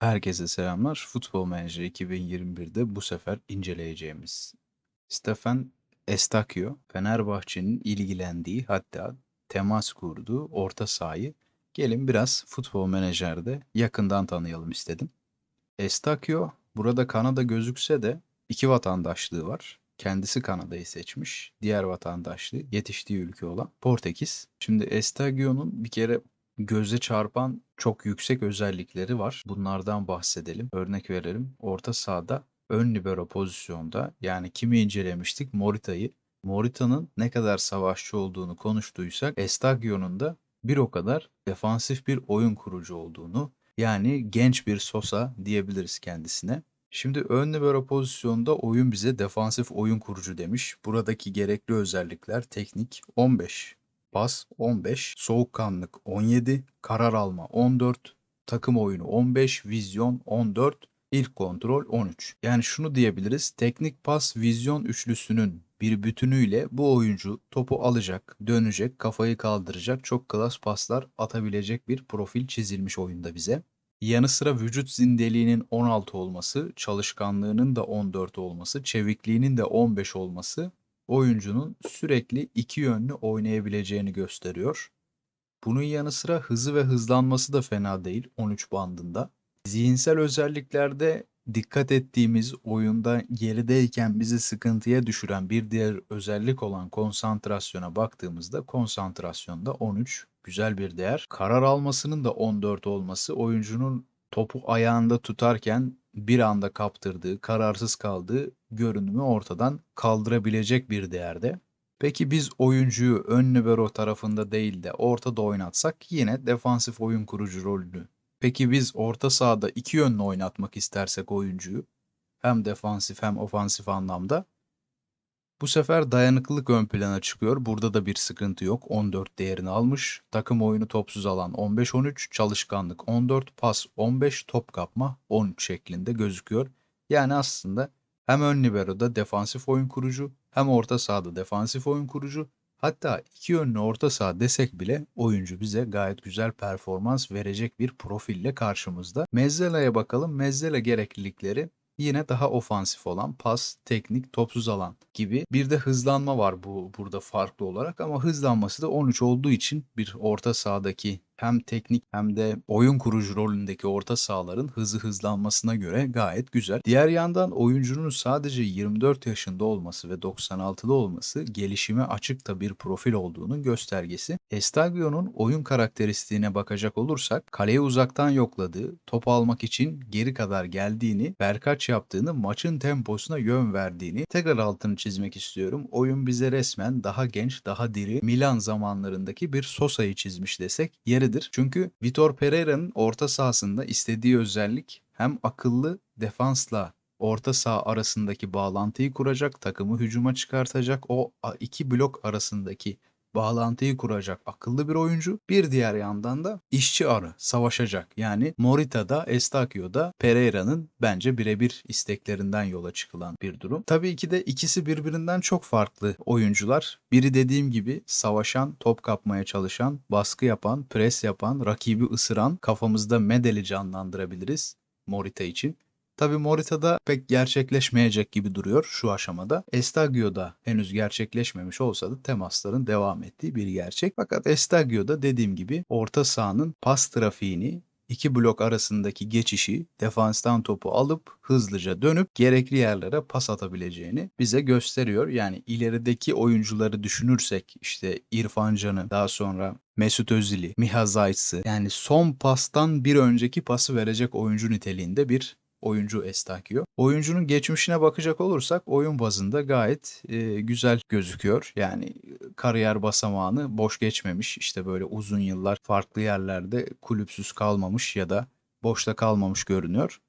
Herkese selamlar. Futbol Manager 2021'de bu sefer inceleyeceğimiz Stefan Estakio, Fenerbahçe'nin ilgilendiği hatta temas kurduğu orta sahayı gelin biraz Futbol Manager'de yakından tanıyalım istedim. Estakio burada Kanada gözükse de iki vatandaşlığı var. Kendisi Kanada'yı seçmiş. Diğer vatandaşlığı yetiştiği ülke olan Portekiz. Şimdi Estagio'nun bir kere göze çarpan çok yüksek özellikleri var. Bunlardan bahsedelim. Örnek verelim. Orta sahada ön libero pozisyonda yani kimi incelemiştik? Morita'yı. Morita'nın ne kadar savaşçı olduğunu konuştuysak Estagio'nun da bir o kadar defansif bir oyun kurucu olduğunu yani genç bir Sosa diyebiliriz kendisine. Şimdi ön libero pozisyonda oyun bize defansif oyun kurucu demiş. Buradaki gerekli özellikler teknik 15, pas 15, soğukkanlık 17, karar alma 14, takım oyunu 15, vizyon 14, ilk kontrol 13. Yani şunu diyebiliriz. Teknik pas vizyon üçlüsünün bir bütünüyle bu oyuncu topu alacak, dönecek, kafayı kaldıracak, çok klas paslar atabilecek bir profil çizilmiş oyunda bize. Yanı sıra vücut zindeliğinin 16 olması, çalışkanlığının da 14 olması, çevikliğinin de 15 olması oyuncunun sürekli iki yönlü oynayabileceğini gösteriyor. Bunun yanı sıra hızı ve hızlanması da fena değil 13 bandında. Zihinsel özelliklerde dikkat ettiğimiz oyunda gerideyken bizi sıkıntıya düşüren bir diğer özellik olan konsantrasyona baktığımızda konsantrasyonda 13 güzel bir değer. Karar almasının da 14 olması oyuncunun topu ayağında tutarken bir anda kaptırdığı, kararsız kaldığı görünümü ortadan kaldırabilecek bir değerde. Peki biz oyuncuyu ön libero tarafında değil de ortada oynatsak yine defansif oyun kurucu rolünü. Peki biz orta sahada iki yönlü oynatmak istersek oyuncuyu hem defansif hem ofansif anlamda bu sefer dayanıklılık ön plana çıkıyor. Burada da bir sıkıntı yok. 14 değerini almış. Takım oyunu topsuz alan 15-13, çalışkanlık 14, pas 15, top kapma 13 şeklinde gözüküyor. Yani aslında hem ön libero'da defansif oyun kurucu hem orta sahada defansif oyun kurucu hatta iki yönlü orta saha desek bile oyuncu bize gayet güzel performans verecek bir profille karşımızda. Mezzela'ya bakalım. Mezzela gereklilikleri yine daha ofansif olan pas, teknik, topsuz alan gibi. Bir de hızlanma var bu burada farklı olarak ama hızlanması da 13 olduğu için bir orta sahadaki hem teknik hem de oyun kurucu rolündeki orta sahaların hızı hızlanmasına göre gayet güzel. Diğer yandan oyuncunun sadece 24 yaşında olması ve 96'da olması gelişime açık da bir profil olduğunun göstergesi. Estagio'nun oyun karakteristiğine bakacak olursak kaleye uzaktan yokladığı, top almak için geri kadar geldiğini, berkaç yaptığını, maçın temposuna yön verdiğini tekrar altını çizmek istiyorum. Oyun bize resmen daha genç, daha diri Milan zamanlarındaki bir Sosa'yı çizmiş desek yeri önemlidir. Çünkü Vitor Pereira'nın orta sahasında istediği özellik hem akıllı defansla orta saha arasındaki bağlantıyı kuracak, takımı hücuma çıkartacak, o iki blok arasındaki bağlantıyı kuracak akıllı bir oyuncu. Bir diğer yandan da işçi arı savaşacak. Yani Morita'da, Estakio'da Pereira'nın bence birebir isteklerinden yola çıkılan bir durum. Tabii ki de ikisi birbirinden çok farklı oyuncular. Biri dediğim gibi savaşan, top kapmaya çalışan, baskı yapan, pres yapan, rakibi ısıran, kafamızda Medel'i canlandırabiliriz Morita için. Tabi Morita'da pek gerçekleşmeyecek gibi duruyor şu aşamada. Estagio'da henüz gerçekleşmemiş olsa da temasların devam ettiği bir gerçek. Fakat Estagio'da dediğim gibi orta sahanın pas trafiğini iki blok arasındaki geçişi defanstan topu alıp hızlıca dönüp gerekli yerlere pas atabileceğini bize gösteriyor. Yani ilerideki oyuncuları düşünürsek işte İrfan Can'ı daha sonra Mesut Özil'i, Miha Zayt'sı yani son pastan bir önceki pası verecek oyuncu niteliğinde bir oyuncu Estakio. Oyuncunun geçmişine bakacak olursak oyun bazında gayet e, güzel gözüküyor. Yani kariyer basamağını boş geçmemiş. İşte böyle uzun yıllar farklı yerlerde kulüpsüz kalmamış ya da boşta kalmamış görünüyor.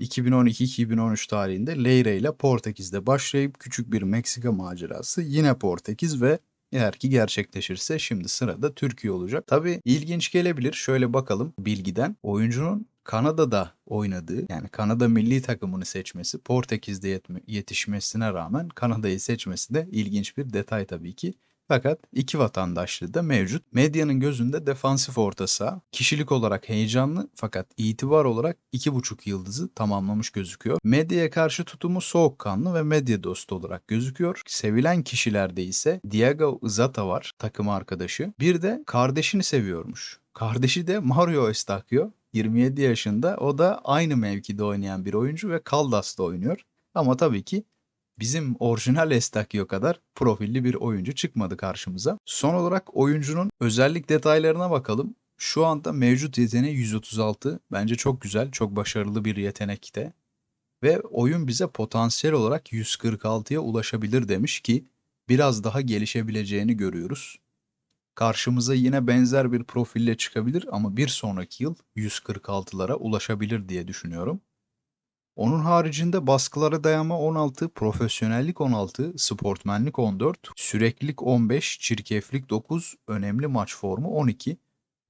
2012-2013 tarihinde Leyre ile Portekiz'de başlayıp küçük bir Meksika macerası yine Portekiz ve eğer ki gerçekleşirse şimdi sırada Türkiye olacak. Tabi ilginç gelebilir. Şöyle bakalım bilgiden. Oyuncunun Kanada'da oynadığı yani Kanada milli takımını seçmesi Portekiz'de yetişmesine rağmen Kanada'yı seçmesi de ilginç bir detay tabii ki. Fakat iki vatandaşlığı da mevcut. Medyanın gözünde defansif orta saha. Kişilik olarak heyecanlı fakat itibar olarak iki buçuk yıldızı tamamlamış gözüküyor. Medyaya karşı tutumu soğukkanlı ve medya dostu olarak gözüküyor. Sevilen kişilerde ise Diego Izata var takım arkadaşı. Bir de kardeşini seviyormuş. Kardeşi de Mario Eustachio. 27 yaşında. O da aynı mevkide oynayan bir oyuncu ve Kaldas'ta oynuyor. Ama tabii ki bizim orijinal Estakio kadar profilli bir oyuncu çıkmadı karşımıza. Son olarak oyuncunun özellik detaylarına bakalım. Şu anda mevcut yeteneği 136. Bence çok güzel, çok başarılı bir yetenekte. Ve oyun bize potansiyel olarak 146'ya ulaşabilir demiş ki biraz daha gelişebileceğini görüyoruz. Karşımıza yine benzer bir profille çıkabilir ama bir sonraki yıl 146'lara ulaşabilir diye düşünüyorum. Onun haricinde baskılara dayanma 16, profesyonellik 16, sportmenlik 14, süreklilik 15, çirkeflik 9, önemli maç formu 12.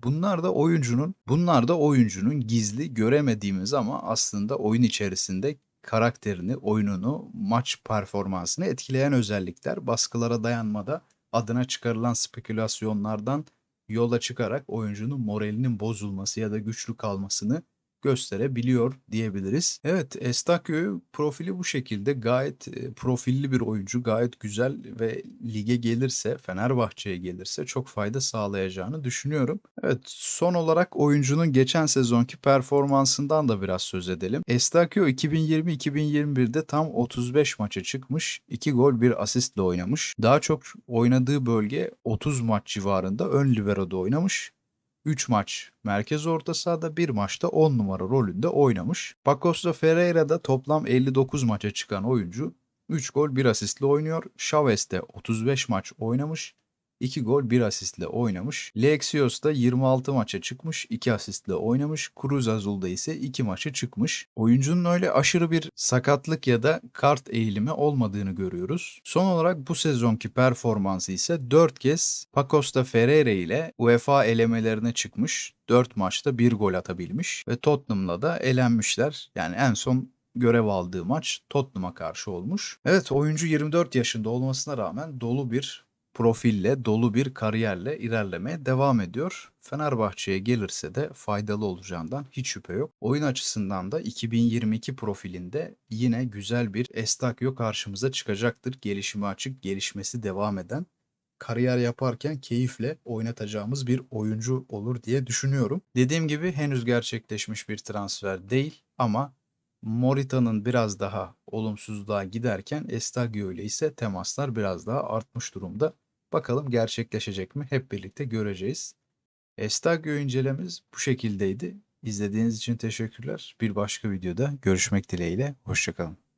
Bunlar da oyuncunun, bunlar da oyuncunun gizli göremediğimiz ama aslında oyun içerisinde karakterini, oyununu, maç performansını etkileyen özellikler. Baskılara dayanmada adına çıkarılan spekülasyonlardan yola çıkarak oyuncunun moralinin bozulması ya da güçlü kalmasını gösterebiliyor diyebiliriz. Evet, Estacio profili bu şekilde gayet e, profilli bir oyuncu, gayet güzel ve lige gelirse, Fenerbahçe'ye gelirse çok fayda sağlayacağını düşünüyorum. Evet, son olarak oyuncunun geçen sezonki performansından da biraz söz edelim. Estacio 2020-2021'de tam 35 maça çıkmış, 2 gol 1 asistle oynamış. Daha çok oynadığı bölge 30 maç civarında ön libero'da oynamış. 3 maç merkez orta sahada, 1 maçta 10 numara rolünde oynamış. Pacosta Ferreira da toplam 59 maça çıkan oyuncu 3 gol 1 asistle oynuyor. Chavez de 35 maç oynamış. 2 gol 1 asistle oynamış. Lexios da 26 maça çıkmış. 2 asistle oynamış. Cruz Azul'da ise 2 maça çıkmış. Oyuncunun öyle aşırı bir sakatlık ya da kart eğilimi olmadığını görüyoruz. Son olarak bu sezonki performansı ise 4 kez Pacosta Ferreira ile UEFA elemelerine çıkmış. 4 maçta 1 gol atabilmiş ve Tottenham'la da elenmişler. Yani en son görev aldığı maç Tottenham'a karşı olmuş. Evet oyuncu 24 yaşında olmasına rağmen dolu bir profille, dolu bir kariyerle ilerlemeye devam ediyor. Fenerbahçe'ye gelirse de faydalı olacağından hiç şüphe yok. Oyun açısından da 2022 profilinde yine güzel bir Estakio karşımıza çıkacaktır. Gelişimi açık, gelişmesi devam eden kariyer yaparken keyifle oynatacağımız bir oyuncu olur diye düşünüyorum. Dediğim gibi henüz gerçekleşmiş bir transfer değil ama Morita'nın biraz daha olumsuzluğa giderken Estagio ile ise temaslar biraz daha artmış durumda. Bakalım gerçekleşecek mi? Hep birlikte göreceğiz. Estagio incelememiz bu şekildeydi. İzlediğiniz için teşekkürler. Bir başka videoda görüşmek dileğiyle. Hoşçakalın.